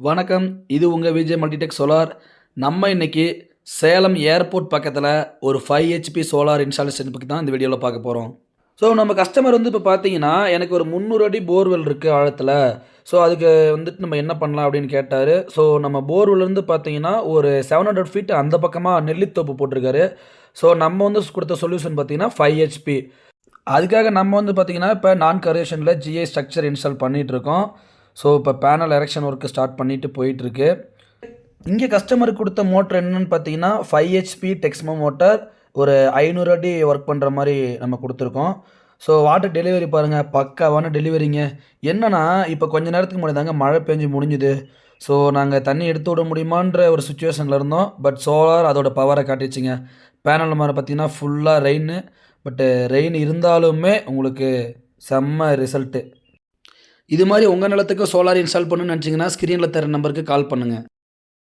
வணக்கம். இது உங்கள் விஜய் மல்டிடெக் சோலார். நம்ம இன்னைக்கு சேலம் ஏர்போர்ட் பக்கத்தில் ஒரு ஃபைவ் ஹெச்பி சோலார் இன்ஸ்டாலேஷன் பற்றி தான் இந்த வீடியோவில் பார்க்க போகிறோம் ஸோ நம்ம கஸ்டமர் வந்து இப்போ பார்த்தீங்கன்னா எனக்கு ஒரு முந்நூறு அடி போர்வெல் இருக்குது ஆழத்தில். ஸோ அதுக்கு வந்துட்டு நம்ம என்ன பண்ணலாம் அப்படின்னு கேட்டார். ஸோ நம்ம போர்வெல்லேருந்து பார்த்தீங்கன்னா ஒரு செவன் ஹண்ட்ரட் ஃபீட் அந்த பக்கமாக நெல்லித்தோப்பு போட்டிருக்காரு. ஸோ நம்ம வந்து கொடுத்த சொல்யூஷன் பார்த்தீங்கன்னா ஃபைவ் ஹெச்பி அதுக்காக நம்ம வந்து பார்த்திங்கன்னா இப்போ நான் கரேஷனில் ஜிஐ ஸ்ட்ரக்சர் இன்ஸ்டால் பண்ணிகிட்ருக்கோம் இருக்கோம். ஸோ இப்போ பேனல் எரெக்ஷன் ஒர்க்கு ஸ்டார்ட் பண்ணிட்டு போயிட்டுருக்கு. இங்கே கஸ்டமருக்கு கொடுத்த மோட்டர் என்னென்னு பார்த்தீங்கன்னா ஃபைவ் ஹெச்பி டெக்ஸ்மோ மோட்டர் ஒரு ஐநூறு அடி ஒர்க் பண்ணுற மாதிரி நம்ம கொடுத்துருக்கோம். ஸோ வாட்டர் டெலிவரி பாருங்கள் பக்காவான டெலிவரிங்க என்னன்னா இப்போ கொஞ்ச நேரத்துக்கு முன்னாடி தாங்க மழை பெஞ்சு முடிஞ்சுது. ஸோ நாங்கள் தண்ணி எடுத்து விட முடியுமான்ற ஒரு சுச்சுவேஷனில் இருந்தோம். பட் சோலார் அதோட பவரை காட்டிச்சுங்க பேனல் மாதிரி பார்த்தீங்கன்னா ஃபுல்லாக ரெயின் பட்டு ரெயின் இருந்தாலுமே உங்களுக்கு செம்ம ரிசல்ட்டு இது மாதிரி உங்கள் நிலத்துக்கு சோலார் இன்ஸ்டால் பண்ணணும்னு நினச்சிங்கன்னா ஸ்க்ரீனில் தர நம்பருக்கு கால் பண்ணுங்கள்